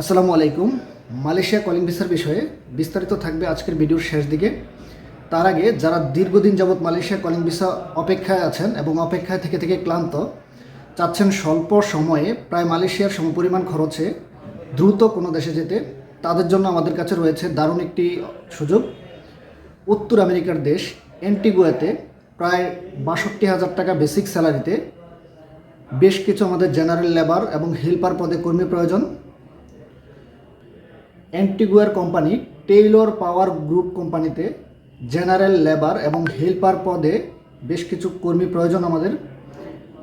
আসসালামু আলাইকুম। Malaysia calling ভিসার বিষয়ে বিস্তারিত থাকবে আজকের ভিডিওর শেষ দিকে। তার আগে যারা দীর্ঘদিন যাবৎ মালয়েশিয়া কলিং ভিসা অপেক্ষায় আছেন এবং অপেক্ষায় থেকে থেকে ক্লান্ত, চাচ্ছেন স্বল্প সময়ে প্রায় মালয়েশিয়ার সমপরিমাণ খরচে দ্রুত কোনো দেশে যেতে, তাদের জন্য আমাদের কাছে রয়েছে দারুণ একটি সুযোগ। উত্তর আমেরিকার দেশ অ্যান্টিগুয়াতে প্রায় বাষট্টি হাজার টাকা বেসিক স্যালারিতে বেশ কিছু আমাদের জেনারেল লেবার এবং হেল্পার পদে কর্মী প্রয়োজন। অ্যান্টিগুয়ার কোম্পানি টেইলর পাওয়ার গ্রুপ কোম্পানিতে জেনারেল লেবার এবং হেল্পার পদে বেশ কিছু কর্মী প্রয়োজন আমাদের।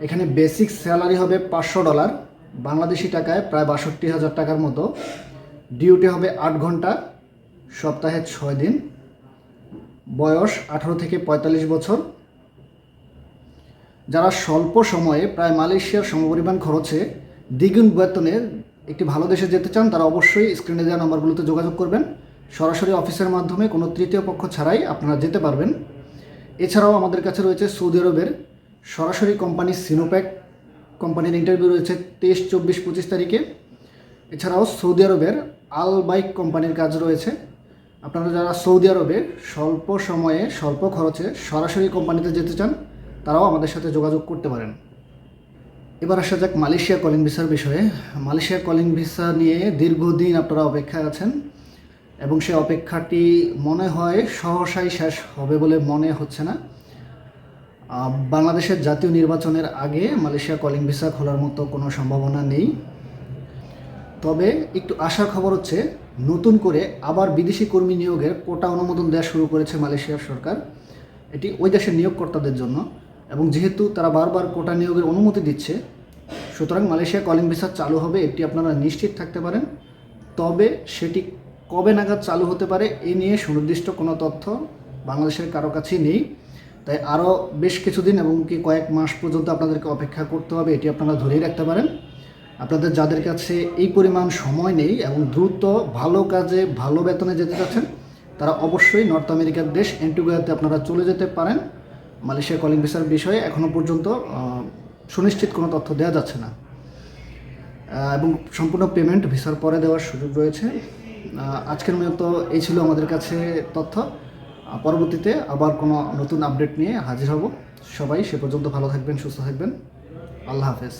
এখানে বেসিক স্যালারি হবে পাঁচশো ডলার বাংলাদেশি টাকায় প্রায় বাষট্টি হাজার টাকার মতো। ডিউটি হবে আট ঘণ্টা, সপ্তাহে ছয় দিন। বয়স আঠারো থেকে পঁয়তাল্লিশ বছর। যারা স্বল্প সময়ে প্রায় মালয়েশিয়ার সমপরিমাণ খরচে দ্বিগুণ বেতনে একটি ভালো দেশে যেতে চান, তারা অবশ্যই স্ক্রিনে দেওয়া নম্বরগুলোতে যোগাযোগ করবেন। সরাসরি অফিসের মাধ্যমে কোনো তৃতীয় পক্ষ ছাড়াই আপনারা যেতে পারবেন। এছাড়াও আমাদের কাছে রয়েছে সৌদি আরবের সরাসরি কোম্পানি সিনোপ্যাক কোম্পানির ইন্টারভিউ রয়েছে তেইশ, চব্বিশ, পঁচিশ তারিখে। এছাড়াও সৌদি আরবের আল বাইক কোম্পানির কাজ রয়েছে। আপনারা যারা সৌদি আরবে স্বল্প সময়ে, স্বল্প খরচে সরাসরি কোম্পানিতে যেতে চান, তারাও আমাদের সাথে যোগাযোগ করতে পারেন। এবার আসা যাক মালয়েশিয়া কলিং ভিসার বিষয়ে। মালয়েশিয়া কলিং ভিসা নিয়ে দীর্ঘদিন আপনারা অপেক্ষায় আছেন এবং সে অপেক্ষাটি মনে হয় সহসাই শেষ হবে বলে মনে হচ্ছে না। বাংলাদেশের জাতীয় নির্বাচনের আগে মালয়েশিয়া কলিং ভিসা খোলার মতো কোনো সম্ভাবনা নেই। তবে একটু আশার খবর হচ্ছে, নতুন করে আবার বিদেশি কর্মী নিয়োগের কোটা অনুমোদন দেওয়া শুরু করেছে মালয়েশিয়ার সরকার। এটি ওই দেশের নিয়োগকর্তাদের জন্য। এবং যেহেতু তারা বারবার কোটা নিয়োগের অনুমতি দিচ্ছে, সুতরাং মালয়েশিয়া কলিং ভিসা চালু হবে, এটি আপনারা নিশ্চিত থাকতে পারেন। তবে সেটি কবে নাগাদ চালু হতে পারে, এ নিয়ে সুনির্দিষ্ট কোনো তথ্য বাংলাদেশের কারও কাছেই নেই। তাই আরও বেশ কিছুদিন এবং কি কয়েক মাস পর্যন্ত আপনাদেরকে অপেক্ষা করতে হবে, এটি আপনারা ধরেই রাখতে পারেন। আপনাদের যাদের কাছে এই পরিমাণ সময় নেই এবং দ্রুত ভালো কাজে, ভালো বেতনে যেতে চাচ্ছেন, তারা অবশ্যই নর্থ আমেরিকার দেশ অ্যান্টিগুয়াতে আপনারা চলে যেতে পারেন। মালয়েশিয়া কলিং ভিসার বিষয়ে এখনও পর্যন্ত সুনিশ্চিত কোনো তথ্য দেওয়া যাচ্ছে না। এবং সম্পূর্ণ পেমেন্ট ভিসার পরে দেওয়ার সুযোগ রয়েছে। আজকের মতো এই ছিল আমাদের কাছে তথ্য। পরবর্তীতে আবার কোনো নতুন আপডেট নিয়ে হাজির হব। সবাই সে পর্যন্ত ভালো থাকবেন, সুস্থ থাকবেন। আল্লাহ হাফেজ।